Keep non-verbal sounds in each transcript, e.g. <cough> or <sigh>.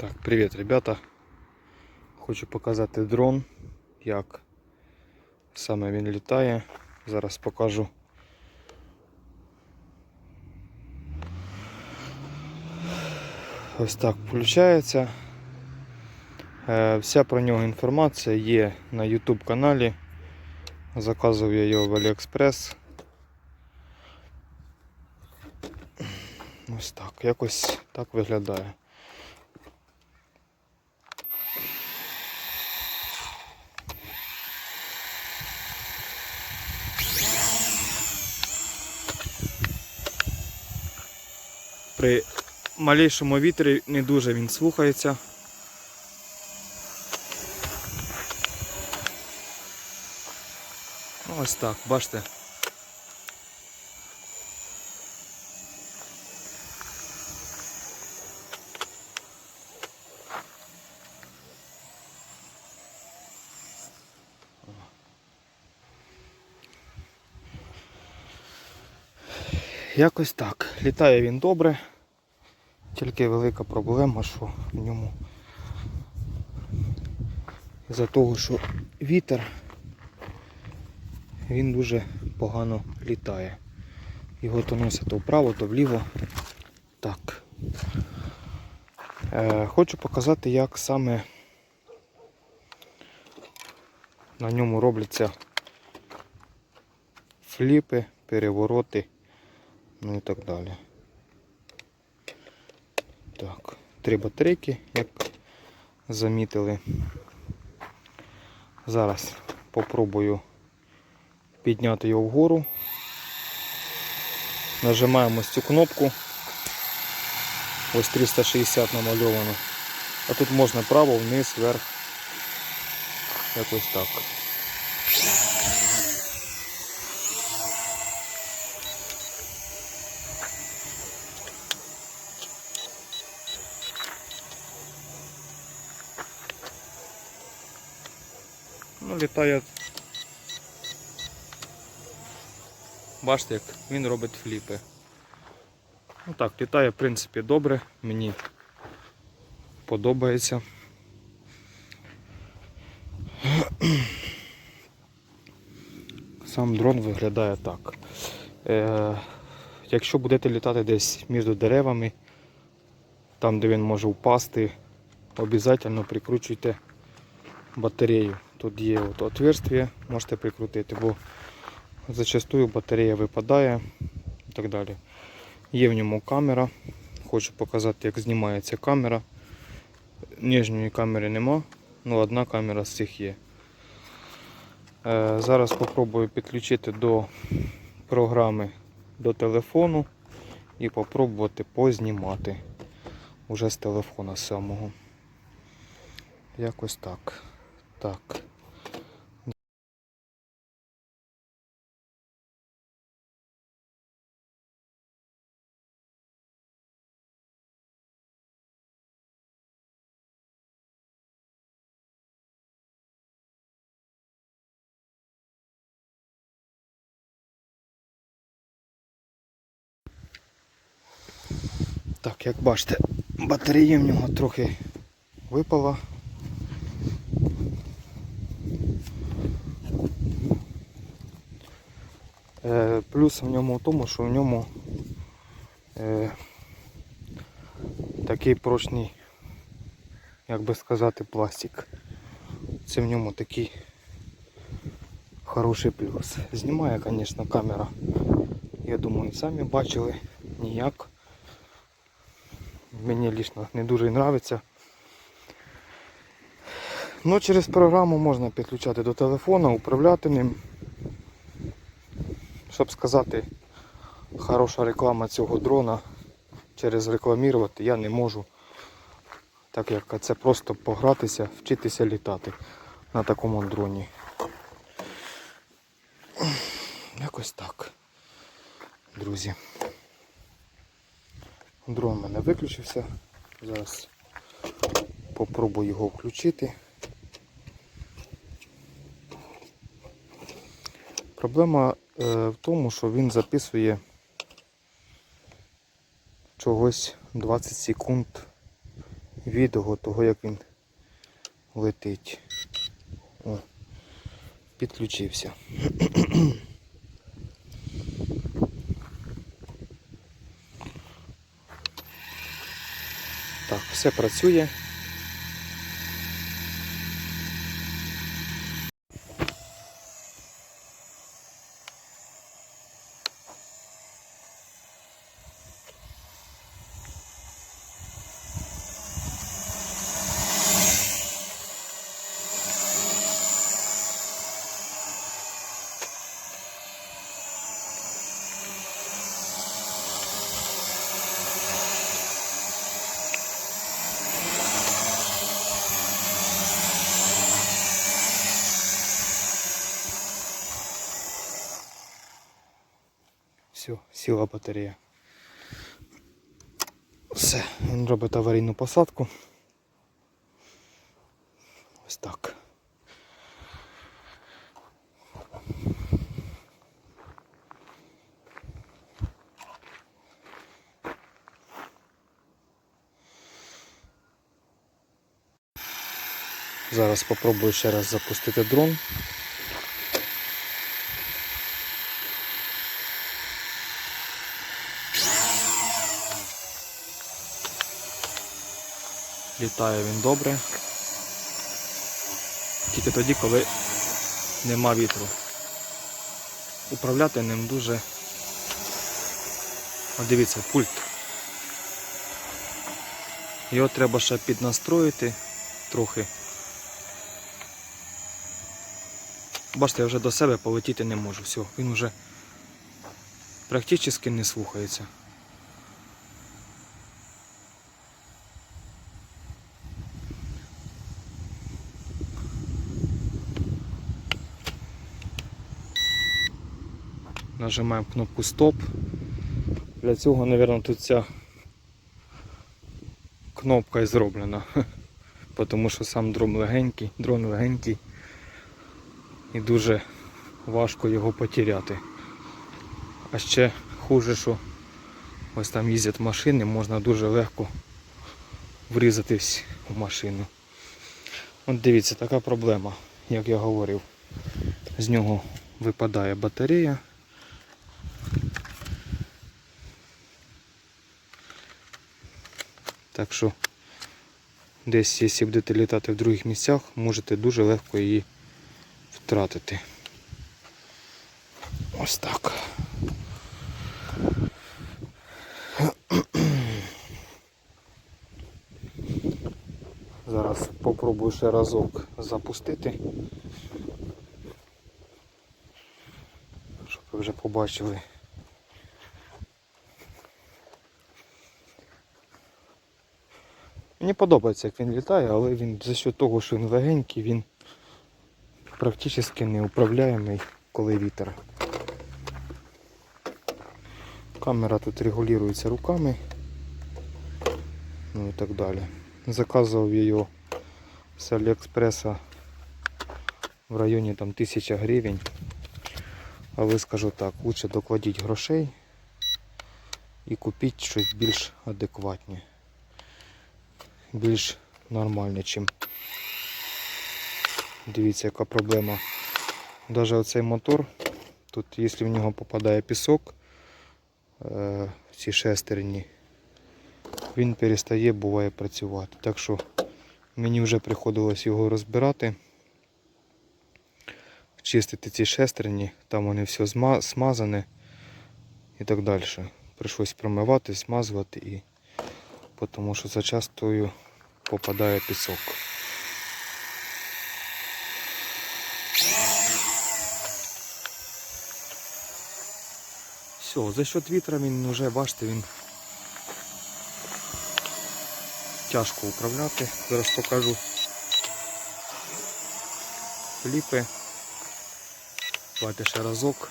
Так, привіт, ребята. Хочу показати дрон, як саме він літає. Зараз покажу. Ось так виходить. Вся про нього інформація є на YouTube каналі. Заказував я його в AliExpress. Ось так, якось так виглядає. При малейшому вітрі не дуже він слухається. Ну, Ось так, бачите. Якось так. Літає він добре. Тільки велика проблема, що в ньому за того, що вітер він дуже погано літає. Його то носить то вправо, то вліво. Так. Е, хочу показати, як саме на ньому робляться фліпи, перевороти, ну і так далі. Так, три батарейки, як замітили. Зараз попробую підняти його вгору. Нажимаємо цю кнопку. Ось 360 намальовано. А тут можна право, вниз, вверх. Якось так. Ну, літає. Бачите, як він робить фліпи. Ну так, літає в принципі добре, мені подобається. Сам дрон виглядає так. Е, якщо будете літати десь між деревами, там де він може впасти, обов'язково прикручуйте батарею. Тут є от отверстие, можете прикрутити, бо зачастую батарея випадає і так далі. Є в ньому камера. Хочу показати, як знімається камера. Нижньої камери нема, ну одна камера з цих є. Е, зараз спробую підключити до програми до телефону і попробувати познімати уже з телефона самого. Якось так. Так. Так, як бачите, батарея в нього трохи випала. Е, Плюс в ньому в тому, що в ньому е, такий прочний, як би сказати, пластик. Це в ньому такий хороший плюс. Знімає, звісно, камера. Я думаю, самі бачили ніяк. Мені лічно не дуже подобається. Ну, через програму можна підключати до телефона, управляти ним. Щоб сказати, хороша реклама цього дрона через рекламувати я не можу. Так як це просто погратися, вчитися літати на такому дроні. Якось так, друзі. Дрон у мене виключився. Зараз попробую його включити. Проблема е, в тому, що він записує чогось 20 секунд відео того, як він летить. О, підключився. Так, все працює. Все, сіла батарея. Все, він робить аварійну посадку. Ось так. Зараз спробую ще раз запустити дрон. Літає він добре. Тільки тоді, коли нема вітру. Управляти ним дуже. О, дивіться, пульт. Його треба ще піднастроїти трохи. Бачите, я вже до себе полетіти не можу. Все, він вже практично не слухається. Нажимаємо кнопку стоп. Для цього, мабуть, тут ця кнопка і зроблена. <laughs> Тому що сам дрон легенький, дрон легенький і дуже важко його потеряти. А ще хуже, що ось там їздять машини, можна дуже легко врізатись в машину. От дивіться, така проблема, як я говорив. З нього випадає батарея. Так що десь, якщо будете літати в других місцях, можете дуже легко її втратити. Ось так. Зараз попробую ще разок запустити. Щоб ви вже побачили. Мені подобається, як він літає, але він за счет того, що він легенький, він практично неуправляємий, коли вітер. Камера тут регулюється руками. Ну і так далі. Заказував я його з Аліекспреса в районі там 1000 гривень. Але скажу так, лучше докладіть грошей і купіть щось більш адекватне. Більш нормальне, чим Дивіться, яка проблема. Навіть оцей мотор, тут, якщо в нього попадає пісок, е, в ці шестерні, він перестає буває працювати. Так що мені вже приходилось його розбирати, чистити ці шестерні, там вони все смазане і так далі. Прийшлось промивати, смазувати, і, тому що зачастую попадає пісок. Все, за счет вітра він вже, бачите, він тяжко управляти. Зараз покажу кліпи. Давайте ще разок.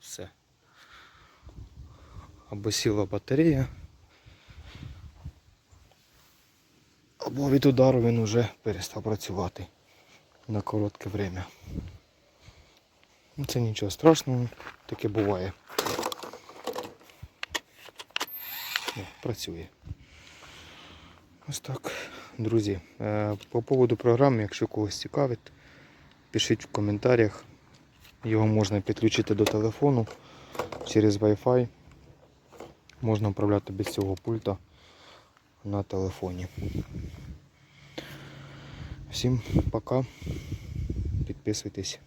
Все. Або сіла батарея. Або від удару він вже перестав працювати на коротке время. Ну, Це нічого страшного, таке буває. О, працює. Ось так, друзі. Е, По поводу програми, якщо когось цікавить, пишіть в коментарях. Його можна підключити до телефону через Wi-Fi. Можна управляти без цього пульта на телефоні. Всім пока. Підписуйтесь.